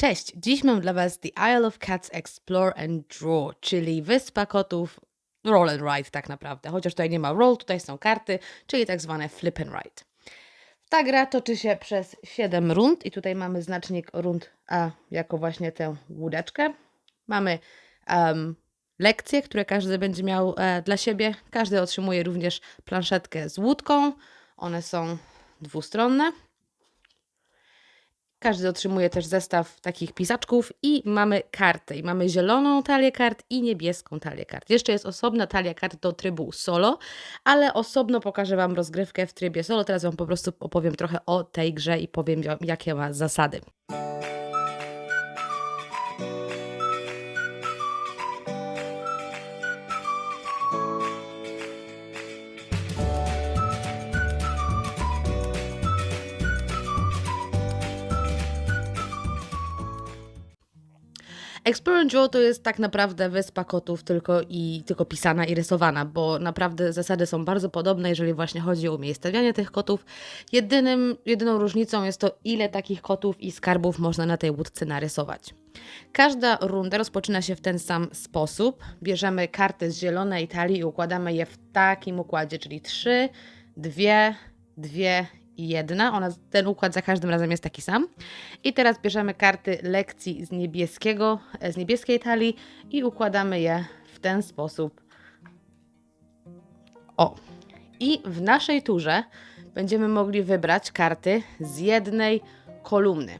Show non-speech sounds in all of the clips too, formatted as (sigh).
Cześć! Dziś mam dla Was The Isle of Cats Explore and Draw, czyli Wyspa Kotów Roll and Ride tak naprawdę. Chociaż tutaj nie ma roll, tutaj są karty, czyli tak zwane flip and ride. Ta gra toczy się przez 7 rund i tutaj mamy znacznik rund A jako właśnie tę łódeczkę. Mamy um, lekcje, które każdy będzie miał e, dla siebie. Każdy otrzymuje również planszetkę z łódką. One są dwustronne. Każdy otrzymuje też zestaw takich pisaczków i mamy karty. I mamy zieloną talię kart i niebieską talię kart. Jeszcze jest osobna talia kart do trybu solo, ale osobno pokażę Wam rozgrywkę w trybie solo. Teraz Wam po prostu opowiem trochę o tej grze i powiem, jakie ma zasady. Explore and Draw to jest tak naprawdę wyspa kotów, tylko i tylko pisana i rysowana, bo naprawdę zasady są bardzo podobne, jeżeli właśnie chodzi o umiejscowianie tych kotów. Jedynym, jedyną różnicą jest to, ile takich kotów i skarbów można na tej łódce narysować. Każda runda rozpoczyna się w ten sam sposób. Bierzemy karty z zielonej talii i układamy je w takim układzie, czyli trzy, dwie, dwie jedna. Ona, ten układ za każdym razem jest taki sam. I teraz bierzemy karty lekcji z niebieskiego, z niebieskiej talii i układamy je w ten sposób. O. I w naszej turze będziemy mogli wybrać karty z jednej kolumny.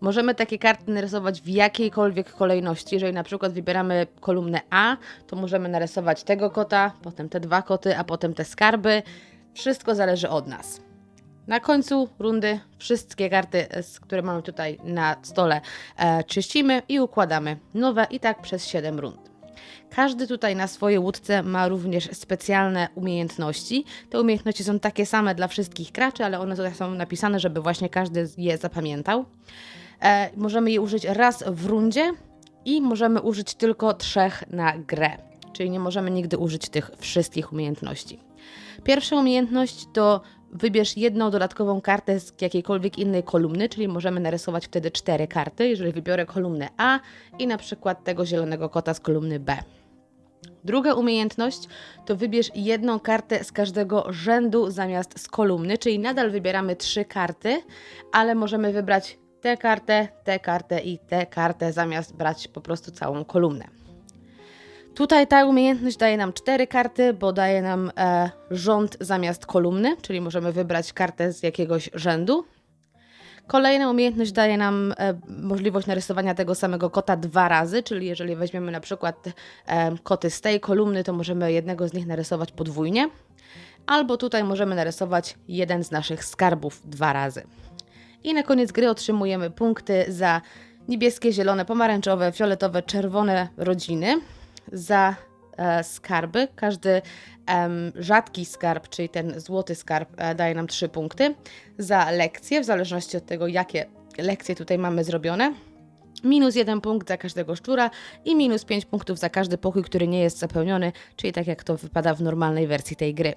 Możemy takie karty narysować w jakiejkolwiek kolejności. Jeżeli na przykład wybieramy kolumnę A, to możemy narysować tego kota, potem te dwa koty, a potem te skarby. Wszystko zależy od nas. Na końcu rundy wszystkie karty, które mamy tutaj na stole, e, czyścimy i układamy nowe i tak przez 7 rund. Każdy tutaj na swojej łódce ma również specjalne umiejętności. Te umiejętności są takie same dla wszystkich graczy, ale one tutaj są napisane, żeby właśnie każdy je zapamiętał. E, możemy je użyć raz w rundzie i możemy użyć tylko trzech na grę, czyli nie możemy nigdy użyć tych wszystkich umiejętności. Pierwsza umiejętność to wybierz jedną dodatkową kartę z jakiejkolwiek innej kolumny, czyli możemy narysować wtedy cztery karty, jeżeli wybiorę kolumnę A i na przykład tego zielonego kota z kolumny B. Druga umiejętność to wybierz jedną kartę z każdego rzędu zamiast z kolumny, czyli nadal wybieramy trzy karty, ale możemy wybrać tę kartę, tę kartę i tę kartę zamiast brać po prostu całą kolumnę. Tutaj ta umiejętność daje nam cztery karty, bo daje nam e, rząd zamiast kolumny, czyli możemy wybrać kartę z jakiegoś rzędu. Kolejna umiejętność daje nam e, możliwość narysowania tego samego kota dwa razy, czyli jeżeli weźmiemy na przykład e, koty z tej kolumny, to możemy jednego z nich narysować podwójnie. Albo tutaj możemy narysować jeden z naszych skarbów dwa razy. I na koniec gry otrzymujemy punkty za niebieskie, zielone, pomarańczowe, fioletowe, czerwone rodziny za e, skarby. Każdy rzadki skarb, czyli ten złoty skarb, e, daje nam 3 punkty. Za lekcje, w zależności od tego, jakie lekcje tutaj mamy zrobione. Minus 1 punkt za każdego szczura i minus 5 punktów za każdy pokój, który nie jest zapełniony, czyli tak jak to wypada w normalnej wersji tej gry.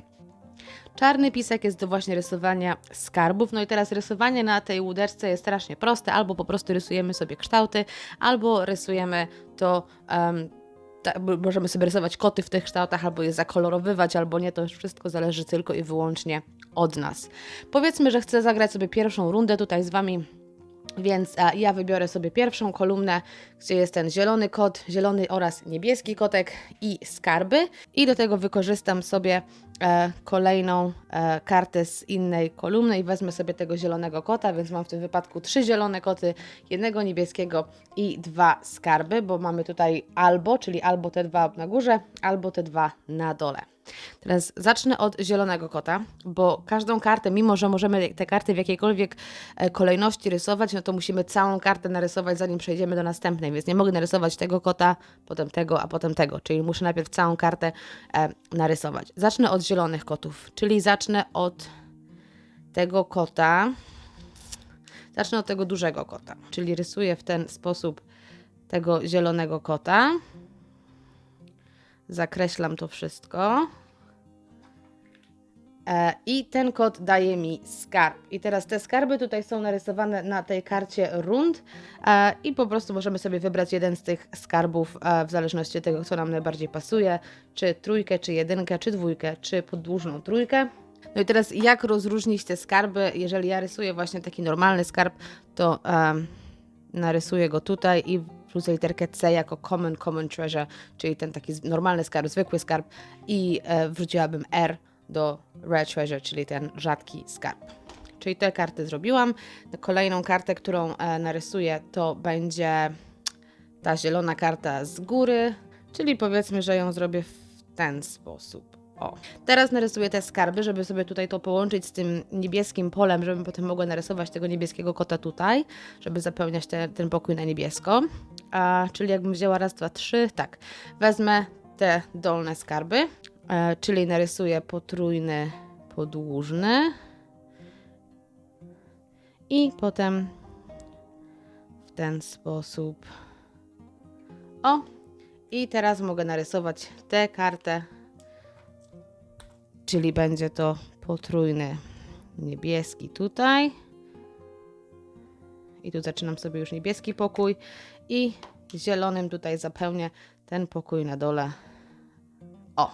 Czarny pisek jest do właśnie rysowania skarbów. No i teraz rysowanie na tej łódeczce jest strasznie proste. Albo po prostu rysujemy sobie kształty, albo rysujemy to um, możemy sobie rysować koty w tych kształtach, albo je zakolorowywać, albo nie, to już wszystko zależy tylko i wyłącznie od nas. Powiedzmy, że chcę zagrać sobie pierwszą rundę tutaj z Wami więc ja wybiorę sobie pierwszą kolumnę, gdzie jest ten zielony kot, zielony oraz niebieski kotek i skarby. I do tego wykorzystam sobie e, kolejną e, kartę z innej kolumny i wezmę sobie tego zielonego kota, więc mam w tym wypadku trzy zielone koty, jednego niebieskiego i dwa skarby, bo mamy tutaj albo, czyli albo te dwa na górze, albo te dwa na dole. Teraz zacznę od zielonego kota, bo każdą kartę, mimo że możemy te karty w jakiejkolwiek e, kolejności rysować, no to musimy całą kartę narysować, zanim przejdziemy do następnej, więc nie mogę narysować tego kota, potem tego, a potem tego, czyli muszę najpierw całą kartę e, narysować. Zacznę od zielonych kotów, czyli zacznę od tego kota, zacznę od tego dużego kota, czyli rysuję w ten sposób tego zielonego kota. Zakreślam to wszystko. E, I ten kod daje mi skarb. I teraz te skarby tutaj są narysowane na tej karcie rund e, i po prostu możemy sobie wybrać jeden z tych skarbów e, w zależności od tego, co nam najbardziej pasuje, czy trójkę, czy jedynkę, czy dwójkę, czy podłużną trójkę. No i teraz jak rozróżnić te skarby? Jeżeli ja rysuję właśnie taki normalny skarb, to um, narysuję go tutaj i wrzucę literkę C jako common, common treasure, czyli ten taki normalny skarb, zwykły skarb i e, wrzuciłabym R do rare treasure, czyli ten rzadki skarb. Czyli te karty zrobiłam. Kolejną kartę, którą e, narysuję, to będzie ta zielona karta z góry, czyli powiedzmy, że ją zrobię w ten sposób. O. Teraz narysuję te skarby, żeby sobie tutaj to połączyć z tym niebieskim polem, żebym potem mogła narysować tego niebieskiego kota tutaj, żeby zapełniać te, ten pokój na niebiesko. A, czyli jakbym wzięła raz, dwa, trzy, tak. Wezmę te dolne skarby, e, czyli narysuję potrójny, podłużny i potem w ten sposób. O! I teraz mogę narysować tę kartę, czyli będzie to potrójny niebieski tutaj. I tu zaczynam sobie już niebieski pokój i zielonym tutaj zapełnię ten pokój na dole. O.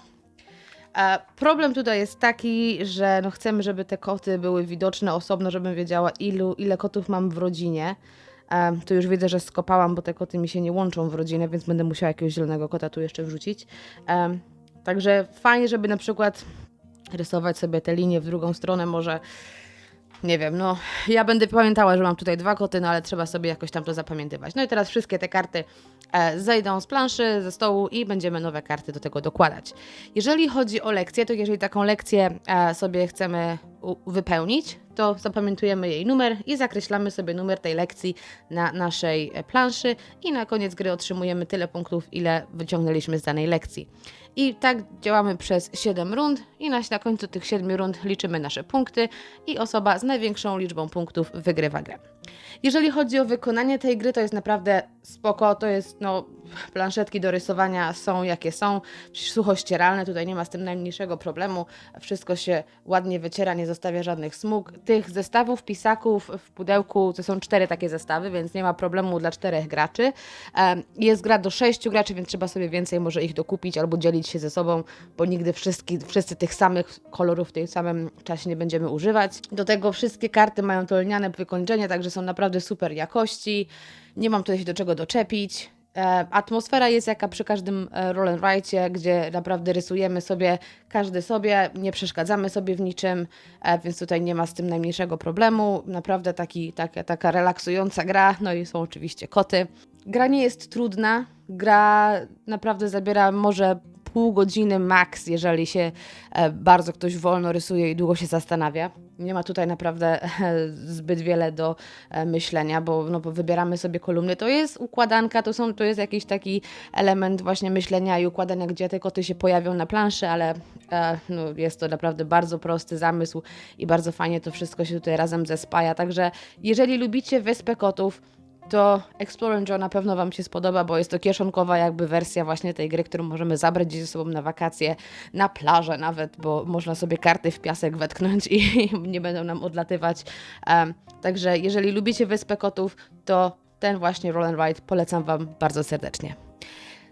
E, problem tutaj jest taki, że no chcemy, żeby te koty były widoczne osobno, żebym wiedziała, ilu, ile kotów mam w rodzinie. E, tu już widzę, że skopałam, bo te koty mi się nie łączą w rodzinę, więc będę musiała jakiegoś zielonego kota tu jeszcze wrzucić. E, także fajnie, żeby na przykład rysować sobie te linie w drugą stronę, może nie wiem, no ja będę pamiętała, że mam tutaj dwa koty, no ale trzeba sobie jakoś tam to zapamiętywać. No i teraz wszystkie te karty e, zejdą z planszy, ze stołu i będziemy nowe karty do tego dokładać. Jeżeli chodzi o lekcję, to jeżeli taką lekcję e, sobie chcemy wypełnić, to zapamiętujemy jej numer i zakreślamy sobie numer tej lekcji na naszej planszy i na koniec gry otrzymujemy tyle punktów, ile wyciągnęliśmy z danej lekcji. I tak działamy przez 7 rund i na, na końcu tych 7 rund liczymy nasze punkty i osoba z największą liczbą punktów wygrywa grę. Jeżeli chodzi o wykonanie tej gry, to jest naprawdę spoko, to jest no, planszetki do rysowania są jakie są, suchościeralne, tutaj nie ma z tym najmniejszego problemu, wszystko się ładnie wyciera, nie zostawia żadnych smug. Tych zestawów pisaków w pudełku, to są cztery takie zestawy, więc nie ma problemu dla czterech graczy. Jest gra do sześciu graczy, więc trzeba sobie więcej może ich dokupić albo dzielić się ze sobą, bo nigdy wszystki, wszyscy tych samych kolorów w tym samym czasie nie będziemy używać. Do tego wszystkie karty mają to lniane wykończenie, także są naprawdę super jakości. Nie mam tutaj się do czego doczepić. E, Atmosfera jest jaka przy każdym e, roll and gdzie naprawdę rysujemy sobie, każdy sobie, nie przeszkadzamy sobie w niczym, e, więc tutaj nie ma z tym najmniejszego problemu. Naprawdę taki, taka, taka relaksująca gra, no i są oczywiście koty. Gra nie jest trudna, gra naprawdę zabiera może pół godziny max, jeżeli się bardzo ktoś wolno rysuje i długo się zastanawia. Nie ma tutaj naprawdę (laughs) zbyt wiele do e, myślenia, bo, no, wybieramy sobie kolumny. To jest układanka, to, są, to jest jakiś taki element właśnie myślenia i układania, gdzie te koty się pojawią na planszy, ale e, no, jest to naprawdę bardzo prosty zamysł i bardzo fajnie to wszystko się tutaj razem zespaja. Także jeżeli lubicie Wyspę Kotów, to Explore and Joe na pewno Wam się spodoba, bo jest to kieszonkowa jakby wersja właśnie tej gry, którą możemy zabrać gdzieś ze sobą na wakacje, na plażę nawet, bo można sobie karty w piasek wetknąć i (laughs) nie będą nam odlatywać. Em, także jeżeli lubicie Wyspę Kotów, to ten właśnie Roll and Ride polecam Wam bardzo serdecznie.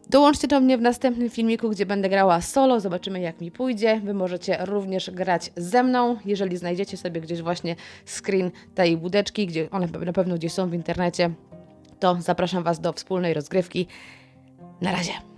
Dołączcie do mnie w następnym filmiku, gdzie będę grała solo. Zobaczymy, jak mi pójdzie. Wy możecie również grać ze mną, jeżeli znajdziecie sobie gdzieś właśnie screen tej budeczki, gdzie one na pewno gdzieś są w internecie. To zapraszam Was do wspólnej rozgrywki. Na razie.